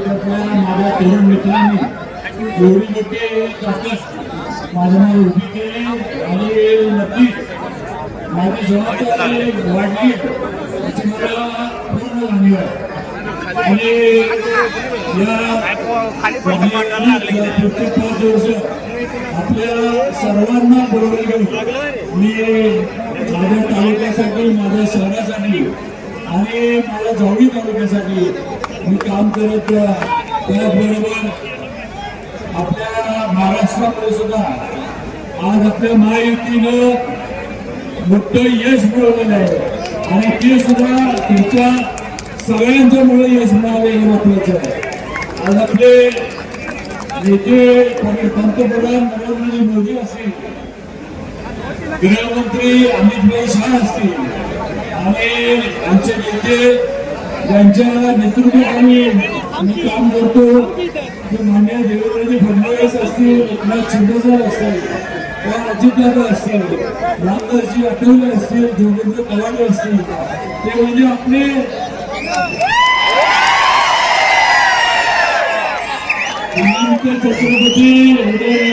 माझ्या तरुण मित्रांनी एवढे मोठे चौकस माझ्या नाव उभी केले आणि नक्कीच माझी समाज वाढली याची मला पूर्ण धन्यवाद आणि या प्रत्येक वर्ष आपल्या सर्वांना बरोबर घेऊन मी माझ्या तालुक्यासाठी माझ्या शहरासाठी आणि माझ्या जावळी तालुक्यासाठी मी काम करत त्याचबरोबर आपल्या महाराष्ट्रामध्ये सुद्धा आज आपल्या महायुतीनं मोठं यश मिळवलेलं आहे. आणि ते सुद्धा तुमच्या सगळ्यांच्यामुळे यश मिळावे हे महत्वाचं आहे. आज आपले नेते पंतप्रधान नरेंद्र मोदी असतील गृहमंत्री अमित भाई शाह असतील आणि आमचे नेते ज्यांच्या नेतृत्वाखाली आम्ही काम करतो ते मान्य देवेंद्रजी फडणवीस असतील एकनाथ शिंदेसर असतील किंवा अजितदादा असतील रामदासजी आठवले असतील जोगेंद्र कवाडे असतील ते म्हणजे आपले छत्रपती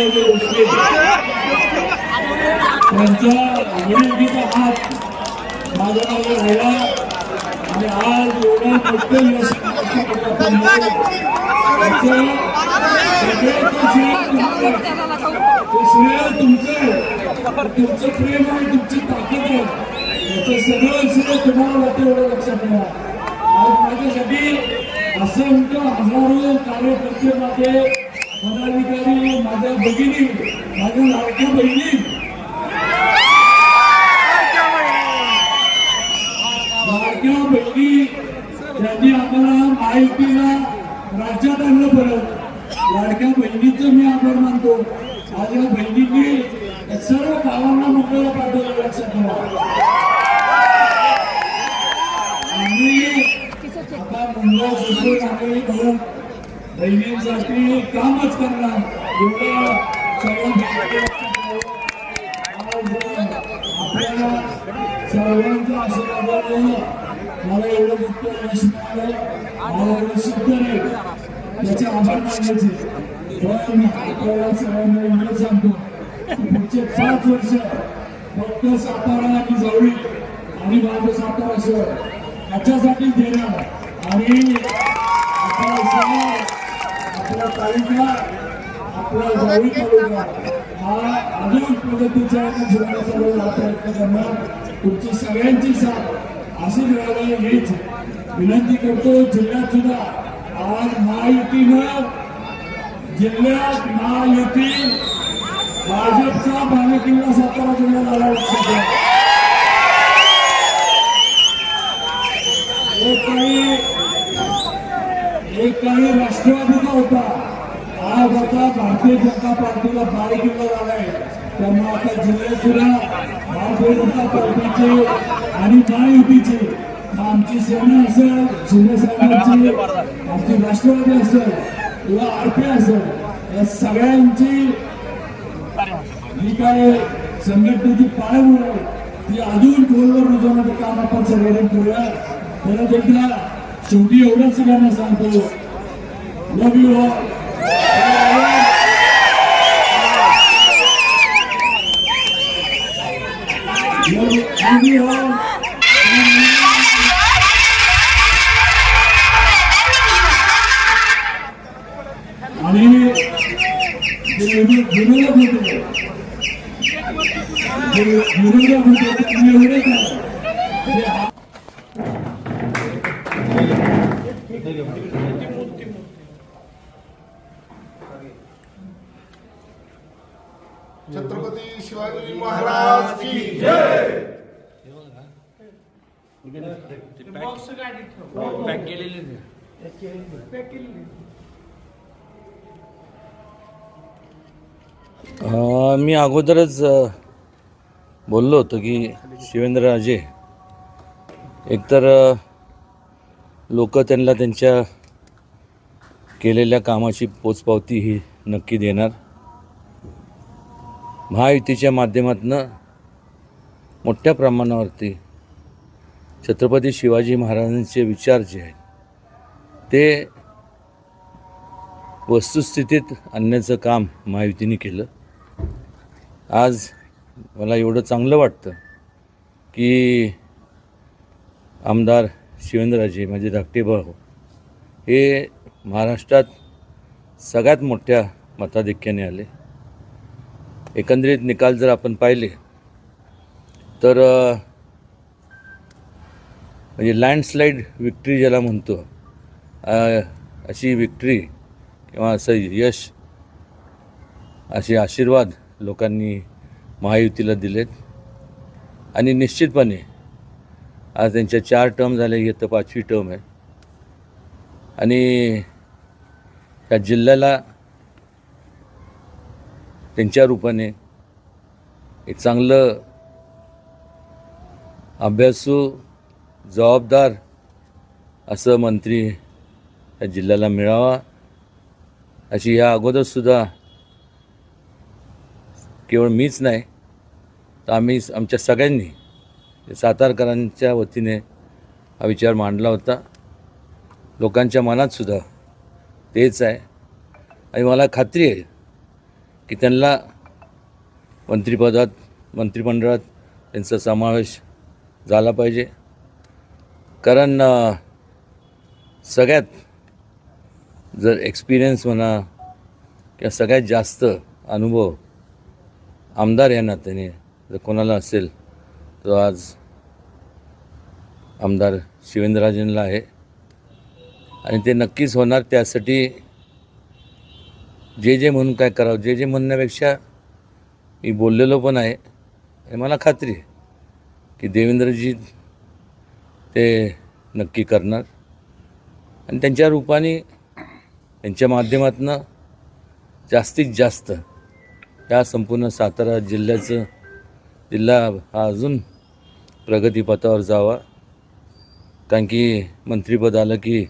भोसले त्यांचा हात राहिला आणि आज श्रेय तुमचं तुमचं प्रेम आहे तुमची ताकद आहे. याचं सगळं श्रेय तुम्हाला वाटतं लक्षात घ्या. आज असंख्य हजारो कार्यकर्ते माझे पदाधिकारी माझ्या भगिनी माझ्या लाडक्या बहिणी. लाडक्या बहिणी त्यांनी आम्हाला माहितीला राज्यात आणलं परत. लाडक्या बहिणीचं मी आभार मानतो. माझ्या बहिणींनी सर्व गावांना मुंबईला पाठवलं लक्षात ठेवा. आम्ही मुंबई बहिणींसाठी कामच करणार एवढं आपल्याला सर्वांच्या आशीर्वादाने मला एवढं मोठं यश मिळालं मला एवढं सिद्ध नाही त्याचे आभार मानायचे पण मी आपल्याला सर्वांना एवढं सांगतो पुढचे पाच वर्ष फक्त सातारा आणि जावळी आणि माझं सातारा शहर याच्यासाठी देणार आणि आपला शहर आपला तालुका आपला जावळी तालुका हा अजून प्रगतीच्या हा प्रयत्न करणार तुमची सगळ्यांची साथ अशी मिळावी हीच विनंती करतो. जिल्ह्यात सुद्धा आज महायुतीनं जिल्ह्यात महायुती भाजपचा बालेकिल्ला सातारा जिल्ह्यात आला एक काही राष्ट्रवादीचा होता. आज आता भारतीय जनता पार्टीला बालेकिल्ला झालाय त्यामुळे आता जिल्ह्यात सुद्धा भारतीय जनता पार्टीचे आणि महायुतीचे. आमची सेना असेल शिवसेनाची आमची राष्ट्रवादी असेल किंवा आरपी असेल या सगळ्यांची जी काय संघटनेची पाळंमुळ आहे ती अजून खोलवर रुजवण्याचं काम आपण सगळ्यांनी करूया. परत एकदा शेवटी एवढंच सगळ्यांना सांगतो. लव यू लव यू आणि जे विनोद विनोद होते जे विनोद होते तुम्ही एवढे करा छत्रपती शिवाजी महाराज की जय! पॅक केलेली अं, मी अगोदरच बोललो होतो की शिवेंद्रराजे एकतर लोक त्यांना त्यांच्या केलेल्या कामाची पोचपावती ही नक्की देणार. महायुतीच्या माध्यमातून मोठ्या प्रमाणावरती छत्रपती शिवाजी महाराजांचे विचार जे आहेत ते वस्तुस्थितीत आणण्याचं काम महायुतीने केलं. आज मला एवढं चांगलं वाटतं की आमदार शिवेंद्रराजे माझे धाकटे भाऊ हे महाराष्ट्रात सगळ्यात मोठ्या मताधिक्याने आले. एकंदरीत निकाल जर आपण पाहिले तर म्हणजे लँडस्लाईड विक्ट्री ज्याला म्हणतो अशी विक्ट्री किंवा असं यश असे आशीर्वाद लोकांनी महायुतीला दिलेत. आणि निश्चितपणे आज त्यांच्या चार टर्म झाल्या ही तर पाचवी टर्म आहे आणि त्या जिल्ह्याला त्यांच्या रूपाने एक चांगलं अभ्यासू जबाबदार असं मंत्री या जिल्ह्याला मिळावा अशी या अगोदरसुद्धा केवळ मीच नाही तर आम्ही आमच्या सगळ्यांनी सातारकरांच्या वतीने हा विचार मांडला होता. लोकांच्या मनातसुद्धा तेच आहे. आणि मला खात्री आहे की त्यांना मंत्रिपदात मंत्रिमंडळात त्यांचा समावेश झाला पाहिजे. कारण सगळ्यात जर एक्सपिरियन्स म्हणा किंवा सगळ्यात जास्त अनुभव आमदार या नात्याने जर कोणाला असेल तो आज आमदार शिवेंद्रराजेंना आहे. आणि ते नक्कीच होणार त्यासाठी जे जे म्हणून काय करावं जे जे म्हणण्यापेक्षा मी बोललेलो पण आहे. आणि मला खात्री आहे की देवेंद्रजी ते नक्की करणार. आणि त्यांच्या रूपाने त्यांच्या माध्यमातून जास्तीत जास्त या संपूर्ण सातारा जिल्ह्याचं जिल्हा हा अजून प्रगतीपथावर जावा. कारण की मंत्रिपद आलं की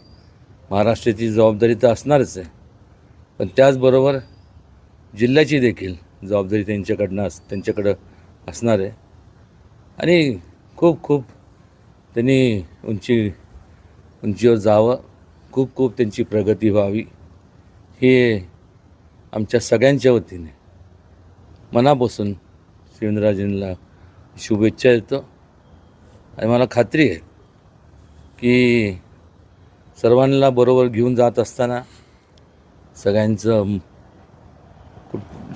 महाराष्ट्राची जबाबदारी तर असणारच आहे. पण त्याचबरोबर जिल्ह्याची देखील जबाबदारी त्यांच्याकडनं अस त्यांच्याकडं असणार आहे. आणि खूप खूप त्यांनी उंची उंचीवर जावं खूप खूप त्यांची प्रगती व्हावी हे आमच्या सगळ्यांच्या वतीने मनापासून शिवेंद्रराजेंना शुभेच्छा देतो. आणि मला खात्री आहे की सर्वांना बरोबर घेऊन जात असताना सगळ्यांचं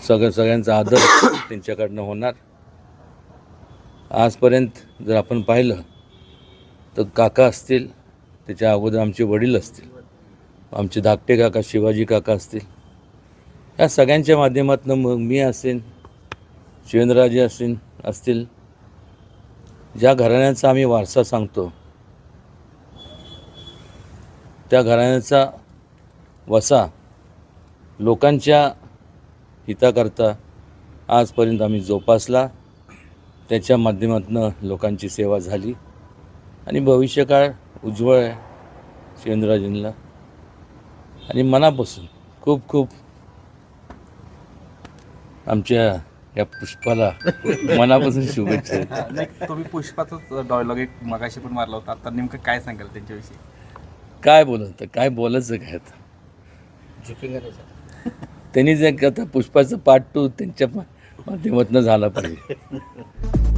सगळं सगळ्यांचा आदर त्यांच्याकडनं होणार. आजपर्यंत जर आपण पाहिलं तर काका असतील त्याच्या अगोदर आमचे वडील असतील आमचे धाकटे काका शिवाजी काका असतील या सगळ्यांच्या माध्यमातून मग मी असेन शिवेंद्रराजे असेल असतील ज्या घराण्याचा आम्ही वारसा सांगतो त्या घराण्याचा वसा लोकांच्या हिताकरता आजपर्यंत आम्ही जोपासला. त्याच्या माध्यमातून लोकांची सेवा झाली. आणि भविष्यकाळ उज्ज्वळ आहे शिवेंद्रराजेंना आणि मनापासून खूप खूप आमच्या या पुष्पाला मनापासून शुभेच्छा तुम्ही पुष्पाचाच डायलॉग एक मगाशी पण मारला होता. आता नेमकं काय सांगाल त्यांच्याविषयी? काय बोलत काय बोलायचं काय आता? त्यांनी जर आता पुष्पाचं पार्ट टू त्यांच्या माध्यमातून झाला पाहिजे.